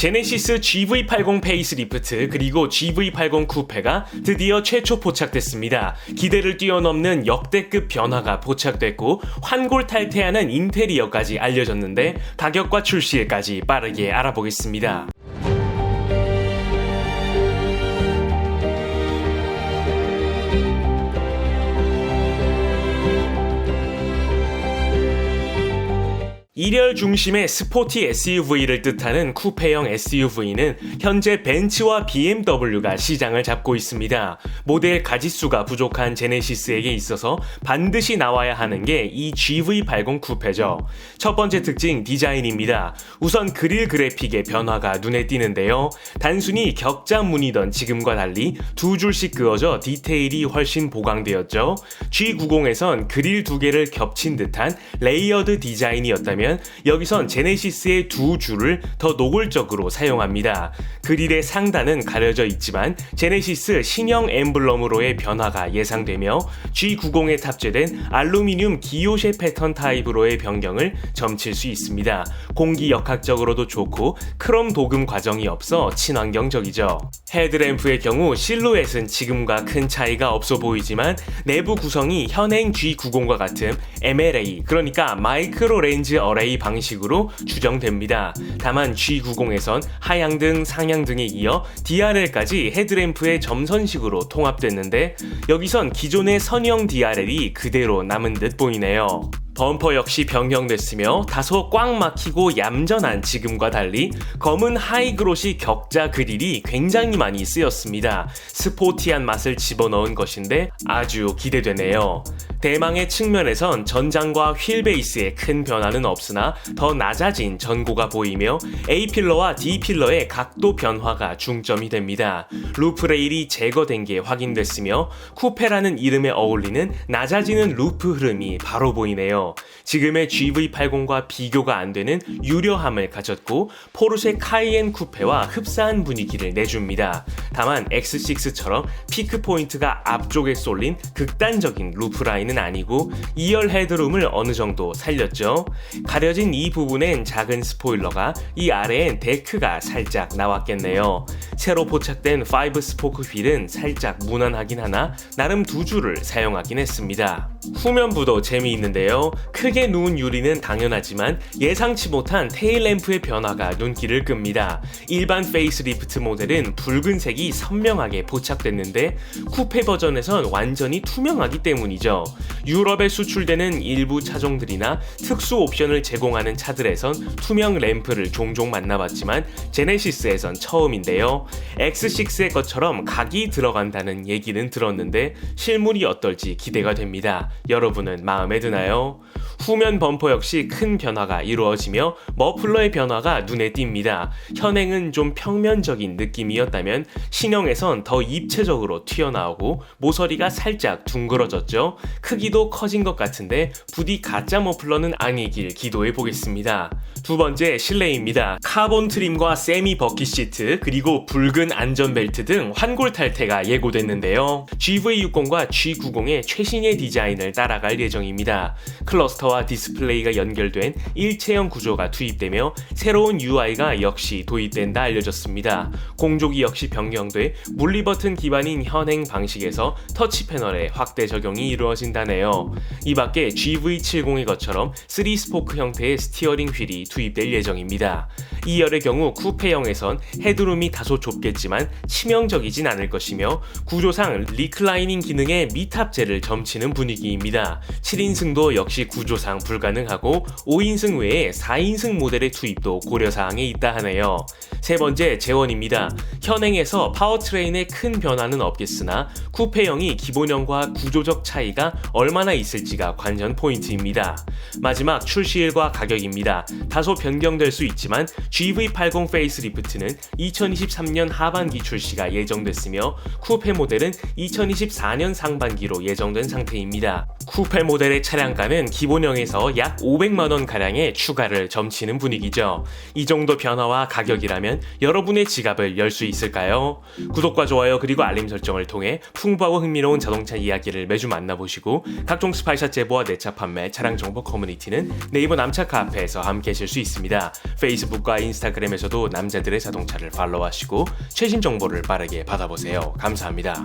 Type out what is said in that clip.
제네시스 GV80 페이스리프트 그리고 GV80 쿠페가 드디어 최초 포착됐습니다. 기대를 뛰어넘는 역대급 변화가 포착됐고 환골 탈태하는 인테리어까지 알려졌는데 가격과 출시일까지 빠르게 알아보겠습니다. 일열 중심의 스포티 SUV를 뜻하는 쿠페형 SUV는 현재 벤츠와 BMW가 시장을 잡고 있습니다. 모델 가짓수가 부족한 제네시스에게 있어서 반드시 나와야 하는 게 이 GV80 쿠페죠. 첫 번째 특징 디자인입니다. 우선 그릴 그래픽의 변화가 눈에 띄는데요. 단순히 격자 무늬던 지금과 달리 두 줄씩 그어져 디테일이 훨씬 보강되었죠. G90에선 그릴 두 개를 겹친 듯한 레이어드 디자인이었다면 여기선 제네시스의 두 줄을 더 노골적으로 사용합니다. 그릴의 상단은 가려져 있지만 제네시스 신형 엠블럼으로의 변화가 예상되며 G90에 탑재된 알루미늄 기요쉐 패턴 타입으로의 변경을 점칠 수 있습니다. 공기 역학적으로도 좋고 크롬 도금 과정이 없어 친환경적이죠. 헤드램프의 경우 실루엣은 지금과 큰 차이가 없어 보이지만 내부 구성이 현행 G90과 같은 MLA 그러니까 마이크로 렌즈 어레이 방식으로 추정됩니다. 다만 G90에선 하향등, 상향등에 이어 DRL까지 헤드램프의 점선식으로 통합됐는데 여기선 기존의 선형 DRL이 그대로 남은 듯 보이네요. 범퍼 역시 변경됐으며 다소 꽉 막히고 얌전한 지금과 달리 검은 하이그로시 격자 그릴이 굉장히 많이 쓰였습니다. 스포티한 맛을 집어넣은 것인데 아주 기대되네요. 대망의 측면에선 전장과 휠 베이스에 큰 변화는 없으나 더 낮아진 전고가 보이며 A필러와 D필러의 각도 변화가 중점이 됩니다. 루프 레일이 제거된 게 확인됐으며 쿠페라는 이름에 어울리는 낮아지는 루프 흐름이 바로 보이네요. 지금의 GV80과 비교가 안 되는 유려함을 가졌고 포르쉐 카이엔 쿠페와 흡사한 분위기를 내줍니다. 다만 X6처럼 피크 포인트가 앞쪽에 쏠린 극단적인 루프 라인 라인은 아니고 2열 헤드룸을 어느 정도 살렸죠. 가려진 이 부분엔 작은 스포일러가 이 아래엔 데크가 살짝 나왔겠네요. 새로 포착된 5 스포크 휠은 살짝 무난하긴 하나 나름 두 줄을 사용하긴 했습니다. 후면부도 재미있는데요. 크게 누운 유리는 당연하지만 예상치 못한 테일램프의 변화가 눈길을 끕니다. 일반 페이스리프트 모델은 붉은색이 선명하게 포착됐는데 쿠페 버전에선 완전히 투명하기 때문이죠. 유럽에 수출되는 일부 차종들이나 특수 옵션을 제공하는 차들에선 투명 램프를 종종 만나봤지만 제네시스에선 처음인데요. X6의 것처럼 각이 들어간다는 얘기는 들었는데 실물이 어떨지 기대가 됩니다. 여러분은 마음에 드나요? 후면 범퍼 역시 큰 변화가 이루어지며 머플러의 변화가 눈에 띕니다. 현행은 좀 평면적인 느낌이었다면 신형에선 더 입체적으로 튀어나오고 모서리가 살짝 둥그러졌죠. 크기도 커진 것 같은데 부디 가짜 머플러는 아니길 기도해 보겠습니다. 두 번째 실내입니다. 카본 트림과 세미 버킷 시트 그리고 붉은 안전벨트 등 환골 탈태가 예고됐는데요. GV60과 G90의 최신의 디자인 을 따라갈 예정입니다. 클러스터와 디스플레이가 연결된 일체형 구조가 투입되며 새로운 UI가 역시 도입된다 알려졌습니다. 공조기 역시 변경돼 물리 버튼 기반인 현행 방식에서 터치 패널에 확대 적용이 이루어진다네요. 이 밖에 GV70의 것처럼 3 스포크 형태의 스티어링 휠이 투입될 예정입니다. 2열의 경우 쿠페형에선 헤드룸이 다소 좁겠지만 치명적이진 않을 것이며 구조상 리클라이닝 기능의 미탑재를 점치는 분위기 입니다. 7인승도 역시 구조상 불가능하고 5인승 외에 4인승 모델의 투입도 고려사항에 있다 하네요. 세 번째 재원입니다. 현행에서 파워트레인에 큰 변화는 없겠으나 쿠페형이 기본형과 구조적 차이가 얼마나 있을지가 관전 포인트입니다. 마지막 출시일과 가격입니다. 다소 변경될 수 있지만 GV80 페이스리프트는 2023년 하반기 출시가 예정됐으며 쿠페 모델은 2024년 상반기로 예정된 상태입 쿠페 모델의 차량가는 기본형에서 약 500만 원 가량의 추가를 점치는 분위기죠. 이 정도 변화와 가격이라면 여러분의 지갑을 열 수 있을까요? 구독과 좋아요 그리고 알림 설정을 통해 풍부하고 흥미로운 자동차 이야기를 매주 만나보시고 각종 스파이샷 제보와 내차 판매, 차량 정보 커뮤니티는 네이버 남차 카페에서 함께 하실 수 있습니다. 페이스북과 인스타그램에서도 남자들의 자동차를 팔로우하시고 최신 정보를 빠르게 받아보세요. 감사합니다.